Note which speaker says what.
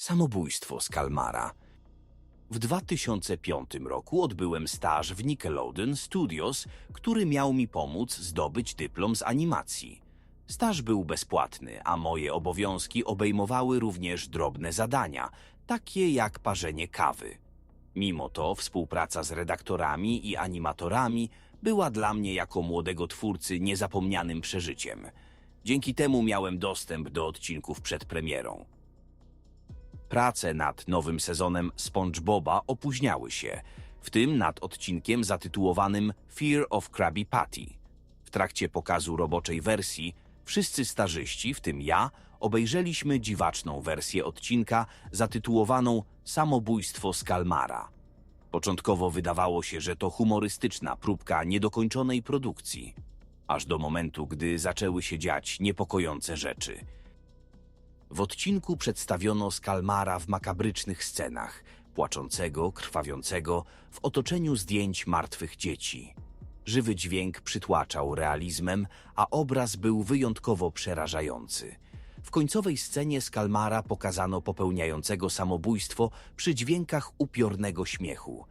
Speaker 1: Samobójstwo z Kalmara. W 2005 roku odbyłem staż w Nickelodeon Studios, który miał mi pomóc zdobyć dyplom z animacji. Staż był bezpłatny, a moje obowiązki obejmowały również drobne zadania, takie jak parzenie kawy. Mimo to współpraca z redaktorami i animatorami była dla mnie jako młodego twórcy niezapomnianym przeżyciem. Dzięki temu miałem dostęp do odcinków przed premierą. Prace nad nowym sezonem SpongeBoba opóźniały się, w tym nad odcinkiem zatytułowanym Fear of Krabby Patty. W trakcie pokazu roboczej wersji wszyscy stażyści, w tym ja, obejrzeliśmy dziwaczną wersję odcinka zatytułowaną Samobójstwo z Kalmara. Początkowo wydawało się, że to humorystyczna próbka niedokończonej produkcji, aż do momentu, gdy zaczęły się dziać niepokojące rzeczy. W odcinku przedstawiono Skalmara w makabrycznych scenach, płaczącego, krwawiącego, w otoczeniu zdjęć martwych dzieci. Żywy dźwięk przytłaczał realizmem, a obraz był wyjątkowo przerażający. W końcowej scenie Skalmara pokazano popełniającego samobójstwo przy dźwiękach upiornego śmiechu –